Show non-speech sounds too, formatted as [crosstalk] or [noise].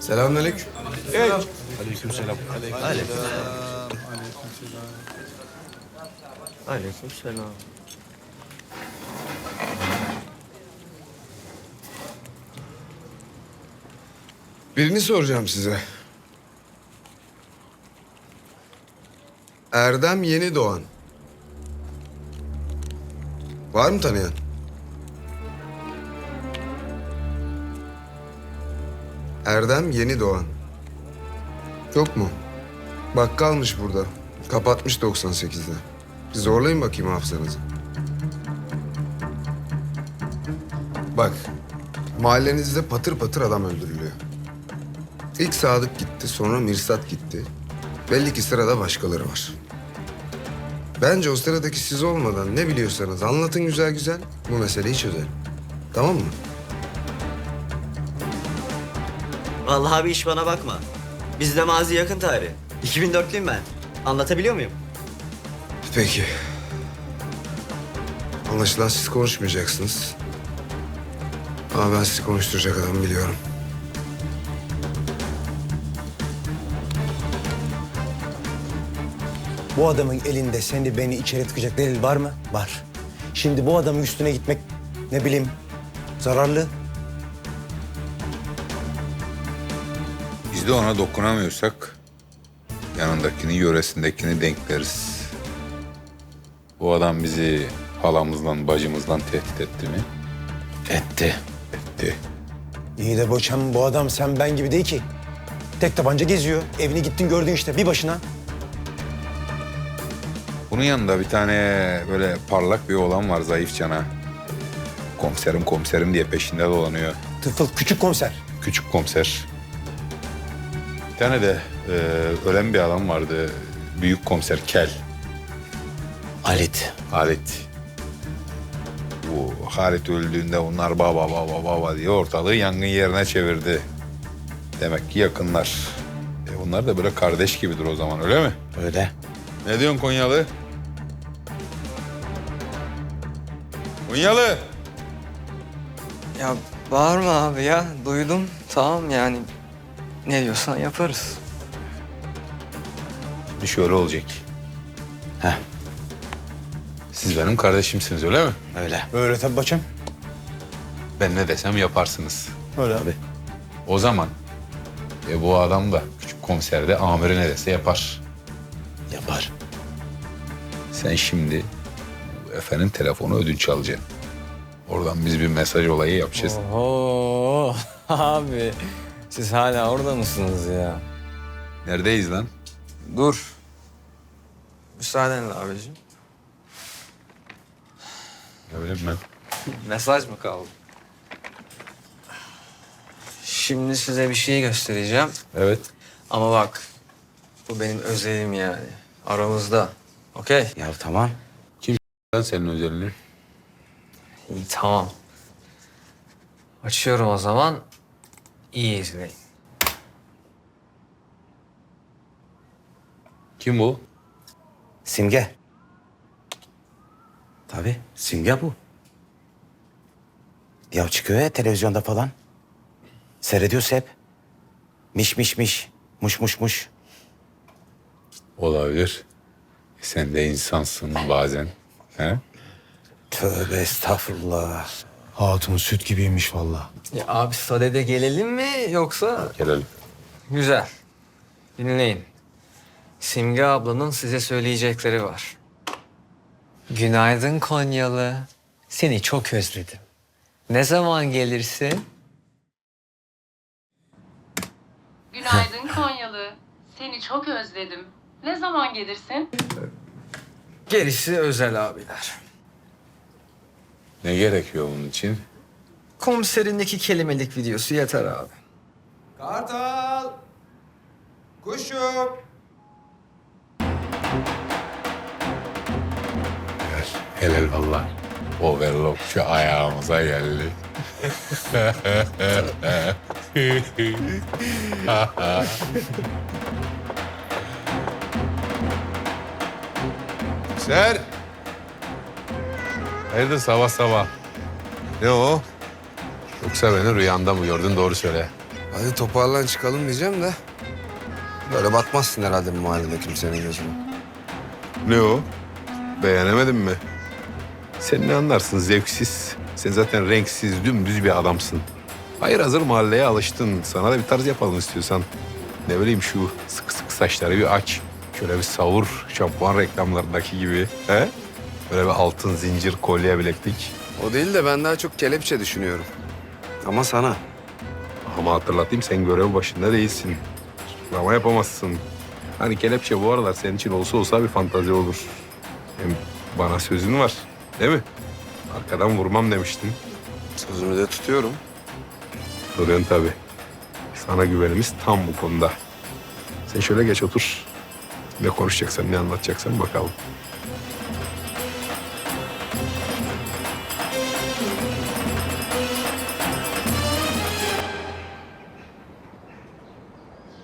Selamünaleyküm. Aleykümselam. Birini soracağım size. Erdem Yeni Doğan. Var mı tanıyan? Erdem Yeni Doğan. Yok mu? Bakkalmış burada. Kapatmış 98'de. Bir zorlayın bakayım hafızanızı. Bak, mahallenizde patır patır adam öldürülüyor. İlk Sadık gitti, sonra Mirsat gitti. Belli ki sırada başkaları var. Bence o sıradaki siz olmadan ne biliyorsanız anlatın güzel güzel. Bu meseleyi çözelim. Tamam mı? Vallahi abi iş bana bakma. Bizde mazi yakın tarih. 2004'lüyüm ben. Anlatabiliyor muyum? Peki. Anlaşılan siz konuşmayacaksınız. Ama ben sizi konuşturacak adamı biliyorum. Bu adamın elinde seni beni içeri tıkacak delil var mı? Var. Şimdi bu adamın üstüne gitmek ne bileyim zararlı. Biz de ona dokunamıyorsak yanındakini, yöresindekini denkleriz. Bu adam bizi halamızla, bacımızla tehdit etti mi? Etti. Etti. İyi de boçam bu adam sen ben gibi değil ki. Tek tabanca geziyor. Evini gittin gördün işte bir başına. Bunun yanında bir tane böyle parlak bir oğlan var zayıf cana. Komiserim komiserim diye peşinde dolanıyor. Tıfıl küçük komiser. Küçük komiser. Bir tane de e, ölen bir adam vardı. Büyük komiser Kel. Halit. Halit. Bu Halit öldüğünde onlar baba baba baba diye ortalığı yangın yerine çevirdi. Demek ki yakınlar. E onlar da böyle kardeş gibidir o zaman öyle mi? Öyle. Ne diyorsun Konyalı? Konyalı! Ya bağırma abi ya. Duydum. Tamam yani. Ne diyorsan yaparız. Şimdi şöyle olacak. Heh. Siz benim kardeşimsiniz öyle mi? Öyle. Öyle tabii boçam. Ben ne desem yaparsınız. Öyle abi. O zaman e, bu adam da küçük komiserde amiri ne dese yapar. Yapar. Sen şimdi bu efendim telefonu ödünç alacaksın. Oradan biz bir mesaj olayı yapacağız. Oo [laughs] abi. Siz hala orada mısınız ya? Neredeyiz lan? Dur. Müsaadenle abicim. Ne bileyim ben. Mesaj mı kaldı? Şimdi size bir şey göstereceğim. Evet. Ama bak. Bu benim özelim yani. Aramızda. Okey? Ya tamam. Ben senin özelini. İyi tamam. Açıyorum o zaman. İyi izleyin. Kim bu? Simge. Tabii Simge bu. Ya çıkıyor ya televizyonda falan. Seyrediyoruz hep. Miş miş miş. Muş muş muş. Olabilir. E, Sen de insansın bazen. He? Tövbe estağfurullah. Hatun süt gibiymiş vallahi. Ya abi sadede gelelim mi yoksa? Gelelim. Güzel. Dinleyin. Simge ablanın size söyleyecekleri var. Günaydın Konyalı. Seni çok özledim. Ne zaman gelirsin? Günaydın Konyalı. Seni çok özledim. Ne zaman gelirsin? Gerisi özel abiler. Ne gerekiyor bunun için? Komiserin iki kelimelik videosu yeter abi. Kartal! Kuşum! Helal valla. Overlock şu ayağımıza geldi. Ser. Hayırdır sabah sabah? Ne o? Yoksa beni rüyanda mı gördün doğru söyle. Hadi toparlan çıkalım diyeceğim de. Böyle batmazsın herhalde bu mahallede kimsenin gözüne. Ne o? Beğenemedin mi? Sen ne anlarsın zevksiz. Sen zaten renksiz, dümdüz bir adamsın. Hayır hazır mahalleye alıştın. Sana da bir tarz yapalım istiyorsan. Ne bileyim şu sık sık saçları bir aç. Şöyle bir savur şampuan reklamlarındaki gibi. He? Böyle bir altın zincir kolye bileklik. O değil de ben daha çok kelepçe düşünüyorum. Ama sana. Ama hatırlatayım sen görev başında değilsin. Ama yapamazsın. Hani kelepçe bu aralar senin için olsa olsa bir fantazi olur. Hem bana sözün var değil mi? Arkadan vurmam demiştin. Sözümü de tutuyorum. Duruyorsun tabii. Sana güvenimiz tam bu konuda. Sen şöyle geç otur. Ne konuşacaksan, ne anlatacaksan bakalım.